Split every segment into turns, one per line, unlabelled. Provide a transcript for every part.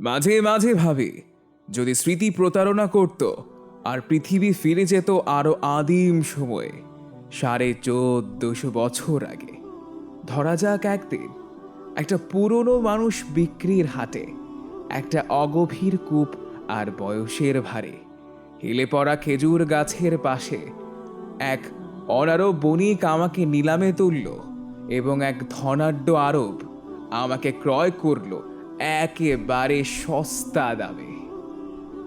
মাঝে মাঝে ভাবি, যদি স্মৃতি প্রতারণা করত আর পৃথিবী ফিরে যেত আরও আদিম সময়ে, সাড়ে চোদ্দশো বছর আগে। ধরা যাক একদিন, একটা পুরনো মানুষ বিক্রির হাতে একটা অগভীর কূপ আর বয়সের ভারে, হেলে পড়া খেজুর গাছের পাশে, এক অনারব বণিক আমাকে নিলামে তুলল এবং এক ধনাঢ্য আরব আমাকে ক্রয় করল একেবারে সস্তা দামে।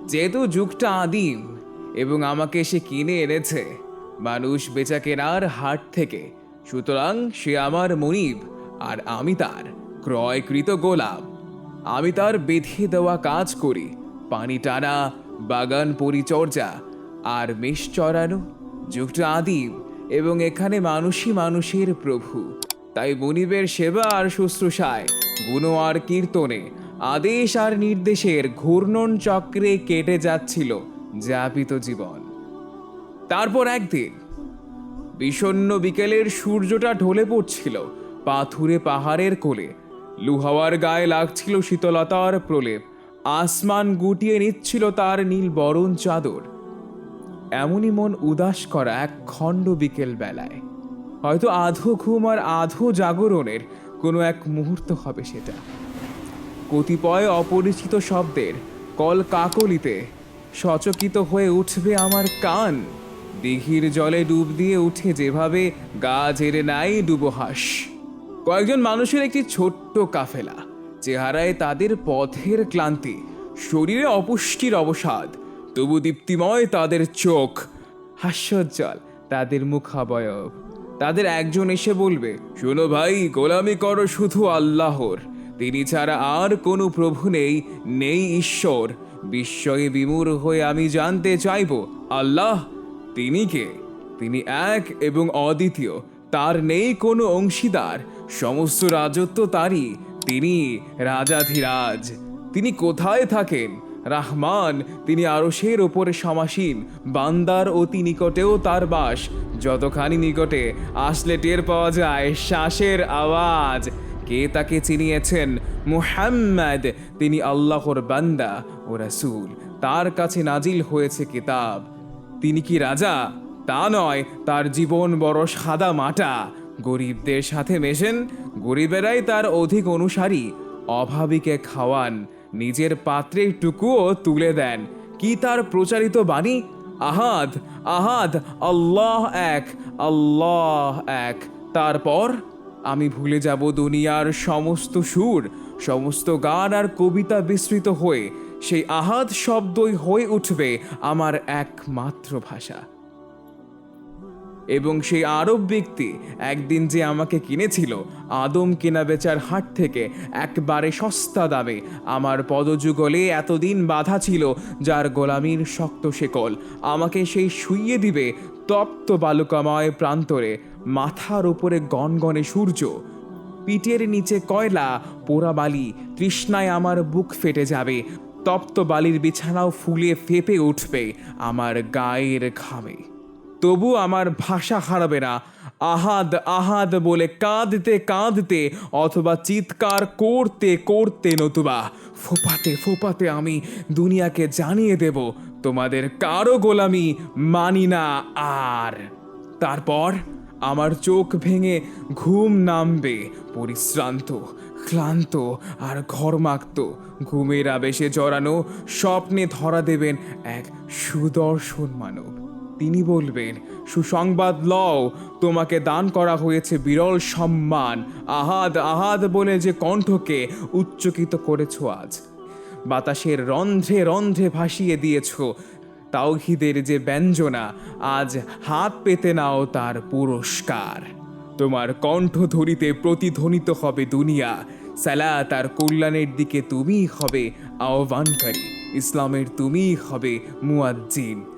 যেহেতু যুগটা আদিম এবং আমাকে সে কিনে এনেছে, মানুষ বেচা কেনার হাট থেকে, সুতরাং সে আমার মনিব আর আমি তার ক্রয়কৃত গোলাম। আমি তার বেঁধে দেওয়া কাজ করি, পানি টানা, বাগান পরিচর্যা আর মেষ চড়ানো। যুগটা আদিম এবং এখানে মানুষই মানুষের প্রভু। তাই মনিবের সেবা আর শুশ্রূষায় গুণ আর কীর্তনে। আদেশ আর নির্দেশের ঘূর্ণন চক্রে কেটে যাচ্ছিল যাপিত জীবন। তারপর একদিন বিষণ্ণ বিকেলের সূর্যটা ঢলে পড়ছিল পাথুরে পাহাড়ের কোলে। লুহাওয়ার গায়ে লাগছিল শীতলতার প্রলেপ। আসমান গুটিয়ে নিচ্ছিল তার নীল বরণ চাদর। এমনই মন উদাস করা এক খণ্ড বিকেল বেলায় হয়তো আধো ঘুম আর আধো জাগরণের কোনো এক মুহূর্ত হবে সেটা। কতিপয় অপরিচিত শব্দের কল কাকলিতে সচকিত হয়ে উঠবে আমার কান। দিঘির জলে ডুব দিয়ে উঠে যেভাবে গা জেরে নাই ডুবোহাস। কয়েকজন মানুষের একটি ছোট্ট কাফেলা, চেহারায় তাদের পথের ক্লান্তি, শরীরে অপুষ্টির অবসাদ, তবু দীপ্তিময় তাদের চোখ, হাস্যজ্জ্বল তাদের মুখাবয়ব। তাদের একজন এসে বলবে, শোনো ভাই, গোলামি করো শুধু আল্লাহর। তিনি ছাড়া আর কোনো প্রভু নেই নেই ঈশ্বর। বিস্ময়ে বিমূর হয়ে আমি জানতে চাইব, আল্লাহ তিনি কে? তিনি এক এবং অদ্বিতীয়, তার নেই কোনো অংশীদার। সমস্ত রাজত্ব তারই, তিনি রাজাধিরাজ। তিনি কোথায় থাকেন? রাহমান, তিনি আরশের ওপরে সমাসীন, বান্দার অতি নিকটেও তার বাস। যতখানি নিকটে আসলে টের পাওয়া যায়, শ্বাসের আওয়াজ। কে তাকে চিনিয়েছেন? মুহাম্মদ, তিনি আল্লাহর বান্দা ও রাসুল। তার কাছে নাজিল হয়েছে কিতাব। তিনি কি রাজা? তা নয়, তার জীবন বড় সাদা মাটা। গরিবদের সাথে মেশেন, গরিবেরাই তার অধিক অনুসারী, অভাবীকে খাওয়ান। নিজের পাত্রের টুকুও তুলে দেন। কি তার প্রচারিত বাণী? আহাদ আহাদ, আল্লাহ এক আল্লাহ এক। তারপর, আমি ভুলে যাব দুনিয়ার সমস্ত সুর, সমস্ত গান আর কবিতা বিস্তৃত হয়ে, সেই আহাদ শব্দই হয়ে উঠবে আমার একমাত্র ভাষা। এবং সেই আরব ব্যক্তি একদিন যে আমাকে কিনেছিল, আদম কেনা বেচার হাট থেকে একবারে সস্তা দামে। আমার পদযুগলে এতদিন বাধা ছিল যার গোলামির শক্ত শেকল। আমাকে সেই শুইয়ে দিবে তপ্ত বালুকাময় প্রান্তরে, মাথার উপরে গনগনে সূর্য। পিঠের নিচে কয়লা, পোড়া বালি, তৃষ্ণায় আমার বুক ফেটে যাবে। তপ্ত বালির বিছানাও ফুলে ফেপে উঠবে আমার গায়ের ঘামে। তবু আমার ভাষা হারাবে না। আহাদ আহাদ বলে কাঁদতে কাঁদতে, অথবা চিৎকার করতে করতে নতুবা। ফোপাতে ফোপাতে আমি দুনিয়াকে জানিয়ে দেব, তোমাদের কারও গোলামি মানি না আর। তারপর আমার চোখ ভেঙে ঘুম নামবে, পরিশ্রান্ত, ক্লান্ত আর ঘরমাক্ত। ঘুমের আবেশে জড়ানো স্বপ্নে ধরা দেবেন এক সুদর্শন মানব। তিনি বলবেন, সুসংবাদ লও, তোমাকে দান করা হয়েছে বিরল সম্মান। আহাদ আহাদ বলে যে কণ্ঠকে উচ্চকিত করেছ আজ। বাতাসের রন্ধ্রে রন্ধ্রে ভাসিয়ে দিয়েছ। তাওহিদের যে ব্যঞ্জনা, আজ হাত পেতে নাও তার পুরস্কার। তোমার কণ্ঠ ধরিতে প্রতিধ্বনিত হবে দুনিয়া। সালাত তার কল্যাণের দিকে তুমিই হবে আহ্বানকারী। ইসলামের তুমিই হবে মুয়াজ্জিন।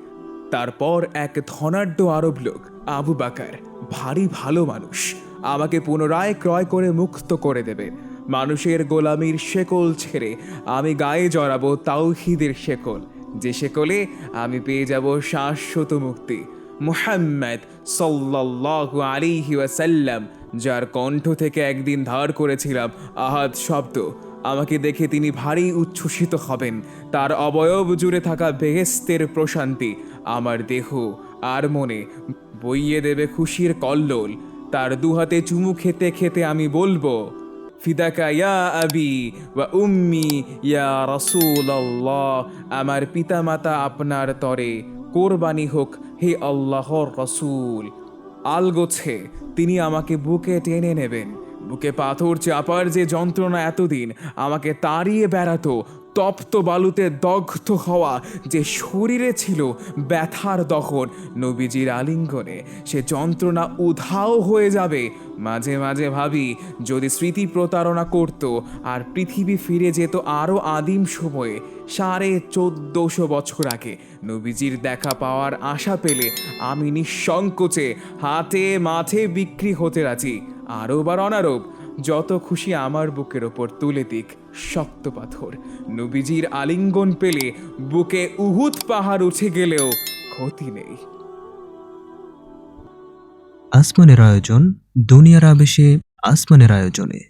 তারপর এক ধনাঢ্য আরব লোক, আবু বাকার, ভারী ভালো মানুষ, আমাকে পুনরায় ক্রয় করে মুক্ত করে দেবে। মানুষের গোলামির শেকল ছেড়ে আমি গায়ে জড়াবো তাওহিদের শেকল। যে শেকলে আমি পেয়ে যাব শাশ্বত মুক্তি। মুহাম্মদ সাল্লাল্লাহু আলাইহি ওয়াসাল্লাম, যার কণ্ঠ থেকে একদিন ধার করেছিলাম আহাদ শব্দ। আমাকে দেখে তিনি ভারী উচ্ছ্বসিত হবেন। তার অবয়ব জুড়ে থাকা বেহেস্তের প্রশান্তি আমার দেহ আর মনে বইয়ে দেবে খুশির কল্লোল। তার দুহাতে চুমু খেতে খেতে আমি বলব, ফিদাকা ইয়া আবি বা উম্মি ইয়া রাসূলুল্লাহ, আমার পিতামাতা আপনার তরে কোরবানি হোক হে আল্লাহর রসুল। আলগোছে, তিনি আমাকে বুকে টেনে নেবেন। বুকে পাথর চাপার যে যন্ত্রণা এতদিন, আমাকে তাড়িয়ে বেড়াতো, তপ্ত বালুতে দগ্ধ হওয়া যে শরীরে ছিল ব্যথার দহন নবীজির আলিঙ্গনে। সে যন্ত্রণা উধাও হয়ে যাবে। মাঝে মাঝে ভাবি, যদি স্মৃতি প্রতারণা করত আর পৃথিবী ফিরে যেত আরও আদিম সময়ে, সাড়ে চোদ্দশো বছর আগে, নবীজির দেখা পাওয়ার আশা পেলে আমি নিঃসংকোচে হাতে মাঠে বিক্রি হতে রাজি। আরও বার অনারব যত খুশি আমার বুকের ওপর তুলে দিক শক্ত পাথর। নবীজির আলিঙ্গন পেলে বুকে উহুত পাহাড় উঠে গেলেও ক্ষতি নেই।
আসমানের আয়োজন দুনিয়ার আবেশে আসমানের আয়োজনে।